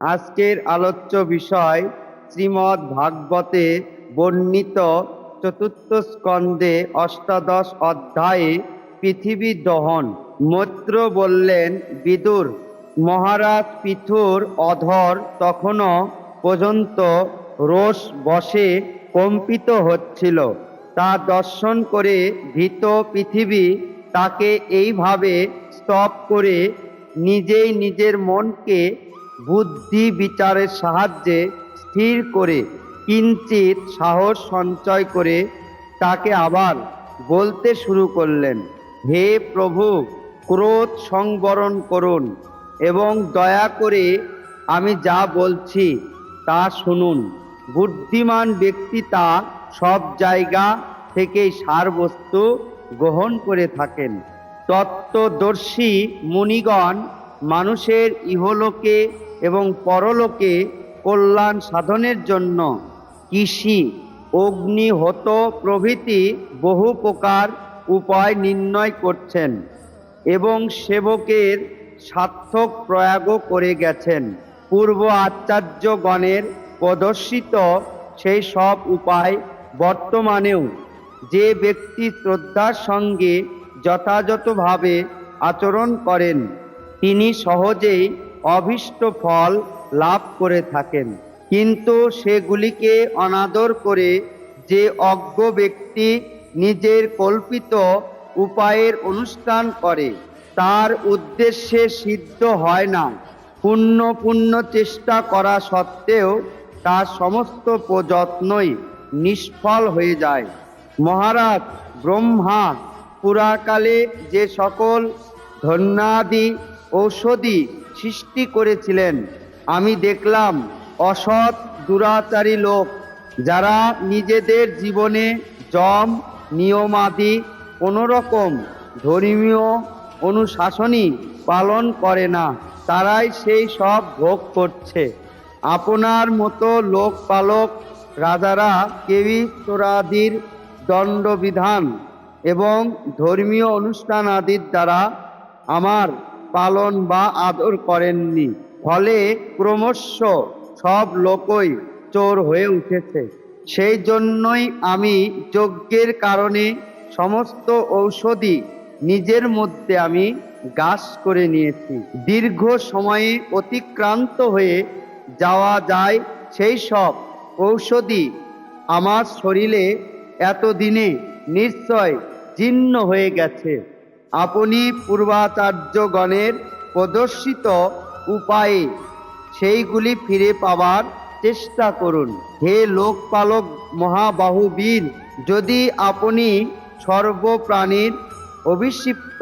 আজকের আলোচ্য বিষয় শ্রীমদ্ ভাগবতে বর্ণিত চতুর্থ স্কন্ধে অষ্টাদশ অধ্যায়ে পৃথিবী দহন। মৈত্র বললেন, বিদুর, মহারাজ পৃথুর অধর তখনও পর্যন্ত রোষ বসে কম্পিত হচ্ছিল। তা দর্শন করে ভীত পৃথিবী তাকে এইভাবে স্তব করে নিজেই নিজের মনকে বুদ্ধি বিচারের সাহায্যে স্থির করে কিঞ্চিত সাহস সঞ্চয় করে তাকে আবার বলতে শুরু করলেন, হে প্রভু, ক্রোধ সংবরণ করুন এবং দয়া করে আমি যা বলছি তা শুনুন। বুদ্ধিমান ব্যক্তি তা সব জায়গা থেকেই সারবস্তু গ্রহণ করে থাকেন। তত্ত্বদর্শী মুনিগণ মানুষের ইহলোকে এবং পরলোকে কল্যাণ সাধনের জন্য কৃষি অগ্নিহত প্রভৃতি বহু প্রকার উপায় নির্ণয় করছেন এবং সেবকের সার্থক প্রয়াগও করে গেছেন। পূর্ব আচার্যগণের প্রদর্শিত সেই সব উপায় বর্তমানেও যে ব্যক্তি শ্রদ্ধার সঙ্গে যথাযথভাবে আচরণ করেন, তিনি সহজেই অভীষ্ট ফল লাভ করে থাকেন। কিন্তু সেগুলিকে অনাদর করে যে অজ্ঞ ব্যক্তি নিজের কল্পিত উপায়ের অনুষ্ঠান করে, তার উদ্দেশ্যে সিদ্ধ হয় না। পূর্ণ পূর্ণ চেষ্টা করা সত্ত্বেও তার সমস্ত প্রযত্নই নিষ্ফল হয়ে যায়। মহারাজ ব্রহ্মা পুরাকালে যে সকল ধন্যাদি ঔষধি সৃষ্টি করেছিলেন। আমি দেখলাম অসৎ, দুরাচারী লোক, যারা নিজেদের জীবনে জম, নিয়মাদি, কোনোরকম ধর্মীয় অনুশাসনই পালন করে না। তারাই সেই সব ভোগ করছে। আপনার মতো লোকপালক রাজারা কেউই চোরাদির দণ্ডবিধান এবং ধর্মীয় অনুষ্ঠান আদির দ্বারা আমার পালন বা আদর করেননি। ফলে ক্রমশ সব লোকই চোর হয়ে উঠেছে। সেই জন্যই আমি যজ্ঞের কারণে সমস্ত ঔষধি নিজের মধ্যে আমি গাছ করে নিয়েছি। দীর্ঘ সময়ে অতিক্রান্ত হয়ে যাওয়া যায় সেই সব ঔষধি আমার শরীরে এতদিনে নিশ্চয় জীর্ণ হয়ে গেছে। আপনি পূর্বাচার্যগণের প্রদর্শিত উপায়ে সেইগুলি ফিরে পাওয়ার চেষ্টা করুন। হে লোকপালক মহাবাহু বীর যদি আপনি সর্বপ্রাণীর অভিষিপ্ত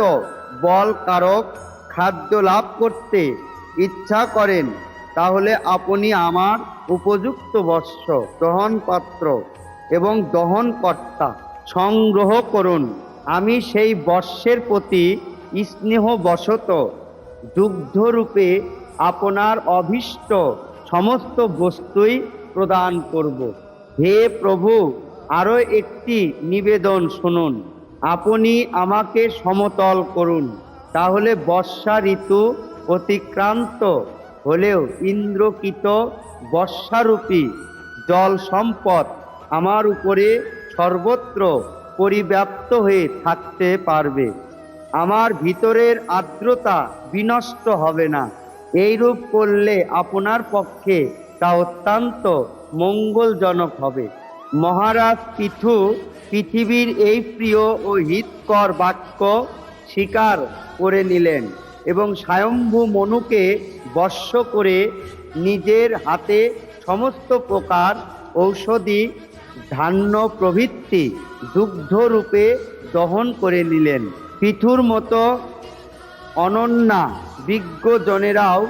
বলকারক খাদ্য লাভ করতে ইচ্ছা করেন, তাহলে আপনি আমার উপযুক্ত বস্ত্র, গ্রহণপত্র এবং দহনকর্তা সংগ্রহ করুন। আমি সেই বর্ষের প্রতি স্নেহবশত, দুগ্ধরূপে আপনার অভীষ্ট সমস্ত বস্তুই প্রদান করব। হে প্রভু, আরও একটি নিবেদন শুনুন। আপনি আমাকে সমতল করুন, তাহলে বর্ষা ঋতু অতিক্রান্ত হলেও ইন্দ্রকৃত বর্ষারূপী জল সম্পদ আমার উপরে সর্বত্র পরিব্যাপ্ত হয়ে থাকতে পারবে। আমার ভিতরের আর্দ্রতা বিনষ্ট হবে না। এইরূপ করলে আপনার পক্ষে তা অত্যন্ত মঙ্গলজনক হবে। মহারাজ পৃথু পৃথিবীর এই প্রিয় ও হিতকর বাক্য স্বীকার করে নিলেন এবং স্বয়ম্ভু মনুকে বর্ষ করে নিজের হাতে সমস্ত প্রকার ঔষধি ধান্য প্রভৃতি দুগ্ধরূপে দহন করে নিলেন। পৃথুর মতো অনন্যা বিজ্ঞজনেরাও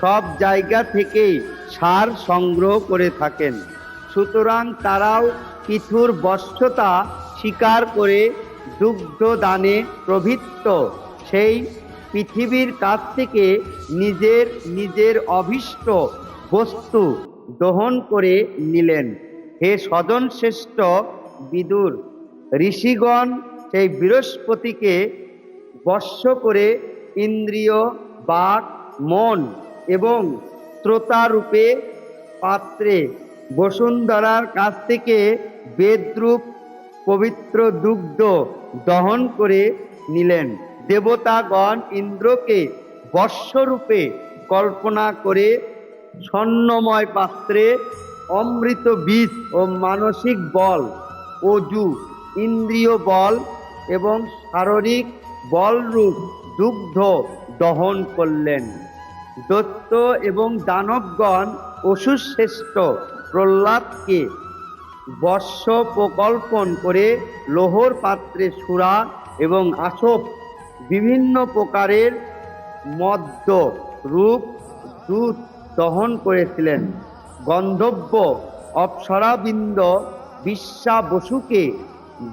সব জায়গা থেকেই সার সংগ্রহ করে থাকেন। সুতরাং তারাও পিথুর বশ্যতা স্বীকার করে দুগ্ধ দানে প্রভৃত্ত। সেই পৃথিবীর কাছ থেকে নিজের নিজের অভীষ্ট বস্তু দহন করে নিলেন। হে স্বজন শ্রেষ্ঠ বিদুর, ঋষিগণ সেই বৃহস্পতিকে বর্ষ করে ইন্দ্রিয়, বাক, মন এবং ত্রোতারূপে পাত্রে বসুন্ধরার কাছ থেকে বেদরূপ পবিত্র দুগ্ধ দহন করে নিলেন। দেবতাগণ ইন্দ্রকে বর্ষরূপে কল্পনা করে স্বর্ণময় পাত্রে অমৃত বীজ ও মানসিক বল, অজু, ইন্দ্রিয় বল এবং শারীরিক বলরূপ দুগ্ধ দহন করলেন। দত্ত এবং দানবগণ অসুশ্রেষ্ঠ প্রহ্লাদকে বর্ষ প্রকল্পন করে লোহর পাত্রে সুরা এবং আসব বিভিন্ন প্রকারের মদ্য রূপ দুধ দহন করেছিলেন। গন্ধব্য অপ্সরাবৃন্দ বিশ্বা বসুকে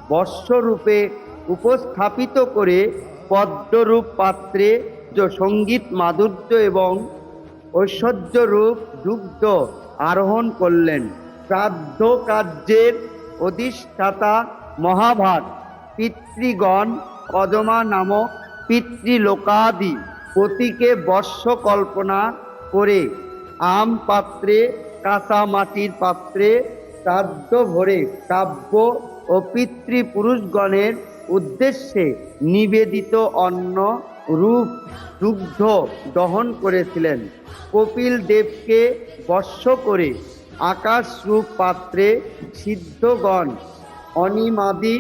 বর্ষরূপে উপস্থাপিত করে পদ্মরূপ পাত্রে সংগীত মাধুর্য এবং ঐশ্বর্যরূপ দুগ্ধ আরোহণ করলেন। শ্রাদ্ধ কার্যের অধিষ্ঠাতা মহাভাগ, পিতৃগণ কদমা নামক পিতৃলোকাদি পতিকে বর্ষ কল্পনা করে আম পাত্রে কাঁচা মাটির পাত্রে শ্রাদ্ধ ভরে কাব্য ও পিতৃপুরুষগণের উদ্দেশ্যে নিবেদিত অন্ন রূপ দুগ্ধ দহন করেছিলেন। কপিল দেবকে বর্ষ করে আকাশ রূপ পাত্রে সিদ্ধগণ, অনিমাদি,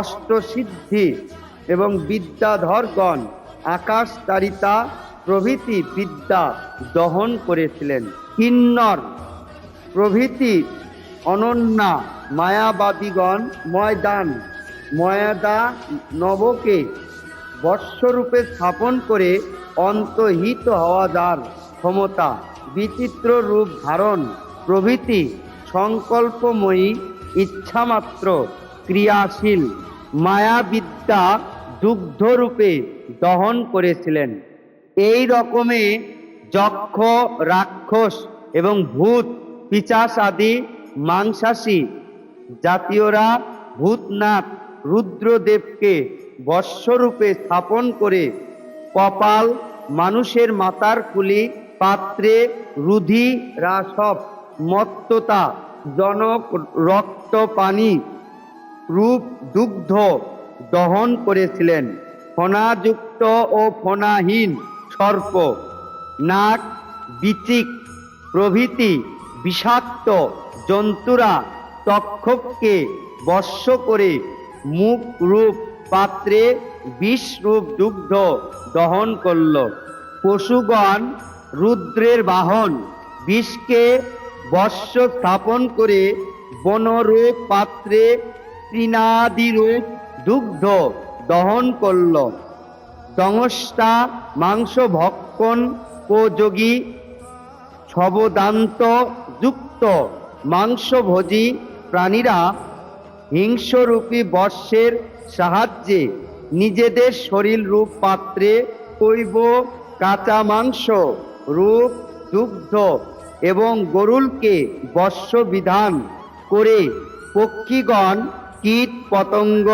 অষ্টসিদ্ধি এবং বিদ্যাধরগণ, আকাশতারিতা প্রভৃতি বিদ্যা দহন করেছিলেন। কিন্নর প্রভৃতি অনন্যা মায়াবাদীগণ ময়দান, ময়দা নবকে বর্ষরূপে স্থাপন করে অন্তহিত হওয়া যার ক্ষমতা, বিচিত্র রূপ ধারণ, প্রভৃতি সংকল্পময়ী, ইচ্ছামাত্র, ক্রিয়াশীল, মায়াবিদ্যা দুগ্ধরূপে দহন করেছিলেন। এই রকমে যক্ষ, রাক্ষস এবং ভূত পিচাস আদি মাংসাশী, জাতীয়রা ভূতনাথ রুদ্রদেবকে বর্ষরূপে স্থাপন করে কপাল মানুষের মাতার কুলি, পাত্রে রুধি রাসব, মত্ততা, জনক রক্ত পানি, রূপ দুগ্ধ দহন করেছিলেন। ফণাযুক্ত ও ফণাহীন সর্প, নাক, বিচিক প্রভৃতি বিষাক্ত জন্তুরা তক্ষককে বর্ষ করে মুখ রূপ পাত্রে বিষ রূপ দুগ্ধ দহন করল। পশুগণ রুদ্রের বাহন বিষকে বর্ষ স্থাপন করে বনরূপ পাত্রে তৃণাদিরূপ দুগ্ধ দহন করল। দংষ্টা মাংস ভক্ষণ উপযোগী ছবদান্ত যুক্ত মাংসভোজী প্রাণীরা হিংস্ররূপী বর্ষের সাহায্যে নিজেদের শরীর রূপ পাত্রে কৈব কাঁচা মাংস রূপ, দুগ্ধ এবং গরুলকে বর্ষ বিধান করে পক্ষীগণ কীট, পতঙ্গ,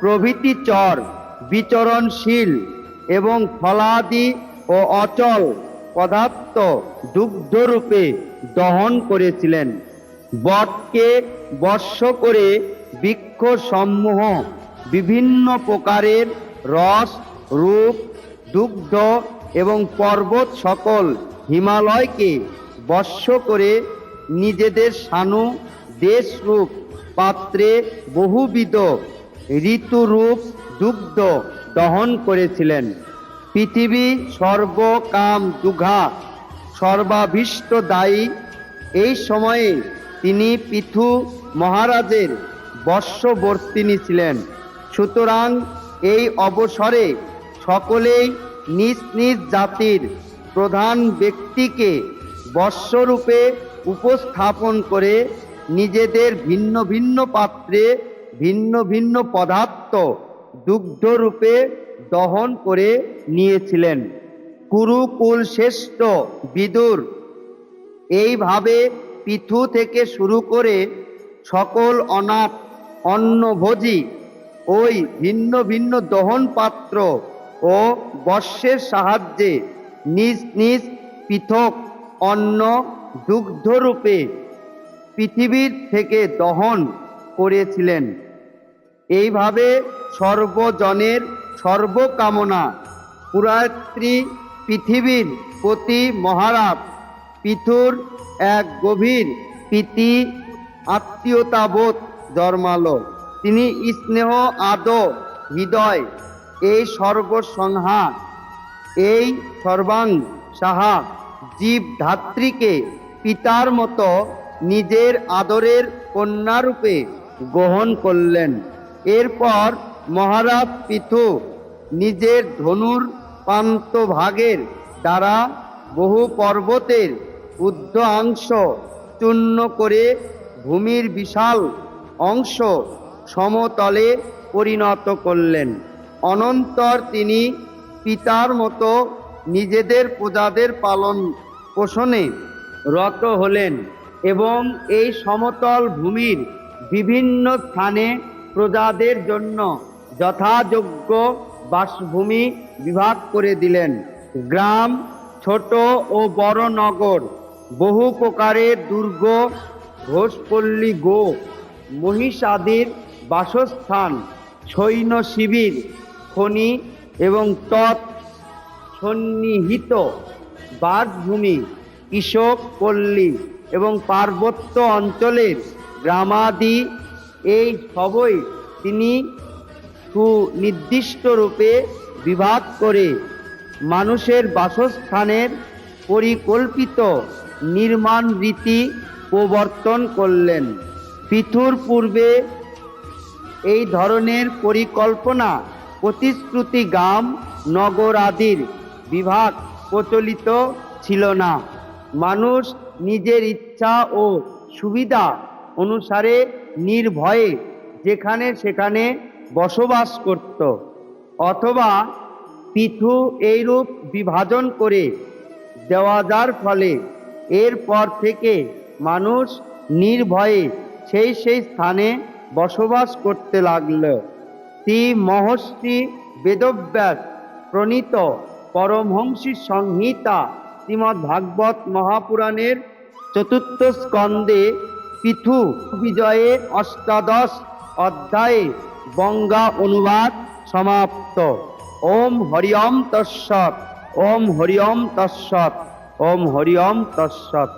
প্রভৃতি চর, বিচরণশীল এবং ফলাদি ও অচল পদার্থ দুগ্ধরূপে দহন করেছিলেন। বটকে বর্ষ করে বৃক্ষ সমূহ বিভিন্ন প্রকারের রস, রূপ, দুগ্ধ এবং পর্বত সকল হিমালয়কে বর্ষ করে নিজেদের সানু, দেশরূপ, পাত্রে বহুবিধ ঋতুরূপ দুগ্ধ দহন করেছিলেন। পৃথিবী সর্বকাম দুঘা সর্বাভীষ্ট দায়ী এই সময়ে তিনি পৃথু মহারাজের বর্ষবর্তিনী ছিলেন। সুতরাং এই অবসরে সকলেই নিজ নিজ জাতির প্রধান ব্যক্তিকে বর্ষরূপে উপস্থাপন করে নিজেদের ভিন্ন ভিন্ন পাত্রে ভিন্ন ভিন্ন পদার্থ দুগ্ধরূপে দহন করে নিয়েছিলেন। কুরুকুল শ্রেষ্ঠ বিদুর। এইভাবে পৃথু থেকে শুরু করে সকল অনাথ, অন্নভোজী, ওই ভিন্ন ভিন্ন দহন পাত্র ও বর্ষের সাহায্যে নিজ নিজ পৃথক অন্ন দুগ্ধরূপে পৃথিবীর থেকে দহন করেছিলেন। এইভাবে সর্বজনের সর্বকামনা পুরাত্রি পৃথিবীর প্রতি মহারাজ পিথুর এক গভীর প্রীতি আত্মীয়তাবোধ জন্মালো। তিনি স্নেহ আদ হৃদয়, এই সর্বসংহার এই সর্বাং সাহা জীব ধাত্রীকে পিতার মতো নিজের আদরের কন্যারূপে গ্রহণ করলেন। এরপর মহারাজ পিথু নিজের ধনুর প্রান্তভাগের দ্বারা বহু পর্বতের অংশ চূর্ণ করে ভূমির বিশাল অংশ সমতলে পরিণত করলেন। অনন্তর তিনি পিতার মতো নিজেদের প্রজাদের পালন পোষণে রত হলেন এবং এই সমতল ভূমির বিভিন্ন স্থানে প্রজাদের জন্য যথাযোগ্য বাসভূমি বিভাগ করে দিলেন। গ্রাম, ছোট ও বড় নগর, বহু প্রকারের দুর্গ, ঘোষপল্লী গো, মহিষাদির বাসস্থান, সৈন্য শিবির, খনি এবং তৎ সন্নিহিত বাসভূমি, কৃষক পল্লী এবং পার্বত্য অঞ্চলের গ্রামাদি। এই সবই তিনি সুনির্দিষ্ট রূপে বিভাগ করে মানুষের বাসস্থানের পরিকল্পিত নির্মাণ রীতি প্রবর্তন করলেন। পৃথুর পূর্বে এই ধরনের পরিকল্পনা প্রতিশ্রুতি গ্রাম নগর আদির বিভাগ প্রচলিত ছিল না। মানুষ নিজের ইচ্ছা ও সুবিধা অনুসারে নির্ভয়ে যেখানে সেখানে বসবাস করত, অথবা পৃথু এইরূপ বিভাজন করে দেওয়া যার ফলে এরপর থেকে মানুষ নির্ভয়ে সেই সেই স্থানে বসবাস করতে লাগল। শ্রী মহর্ষি বেদব্যাস প্রণীত পরমহংসী সংহিতা শ্রীমদ্ ভাগবত মহাপুরাণের চতুর্থ স্কন্ধে পৃথু বিজয়ে অষ্টাদশ অধ্যায়ে বঙ্গা অনুবাদ সমাপ্ত। ওম হরিওম তৎসৎ ওম হরিওম তৎসৎ ওম হরিওম তৎসৎ।